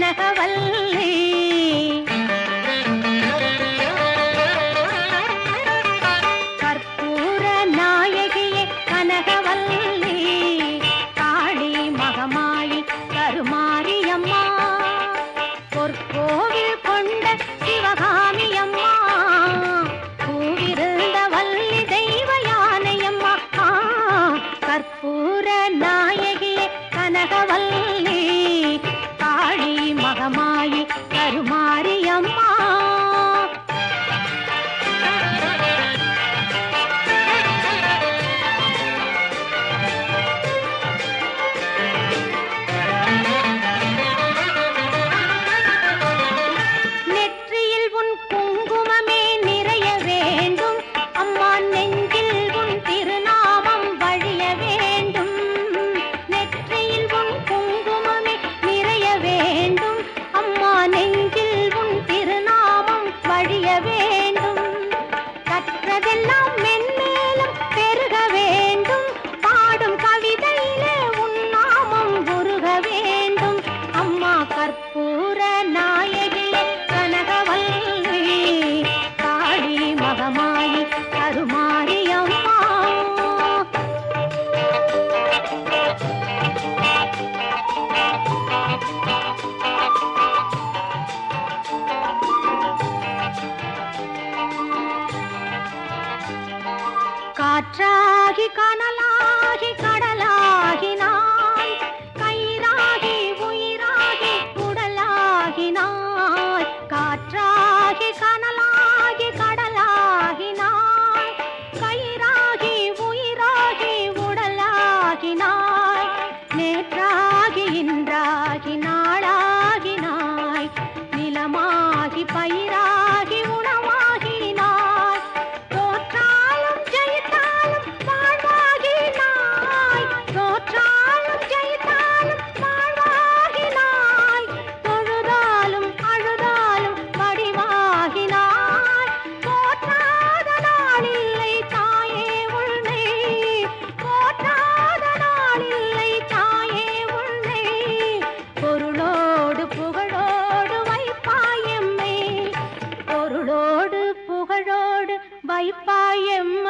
கனகவல்லே வேண்டும். கற்றதெல்லாம் மென்மேலும் பெருக வேண்டும். பாடும் கவிதையிலே உன்னாமம் உருக வேண்டும். அம்மா கற்பூர நாயகியே கனகவல்லி காளி மகமாயி கருமாரியம் காற்றாகி கனலாகி கடலாகி கடலாகினாய். கயிறாகி உயிராகி உடலாகி உடலாகினாய். காற்றாகி கனலாகி கடலாகி கடலாகினாய். கயிறாகி உயிராகி உடலாகி உடலாகினாய். நேற்றாகி இன்றாகி நாளாகி நாய் நிலமாகி பயிராகி പായിപ്പായമ്മ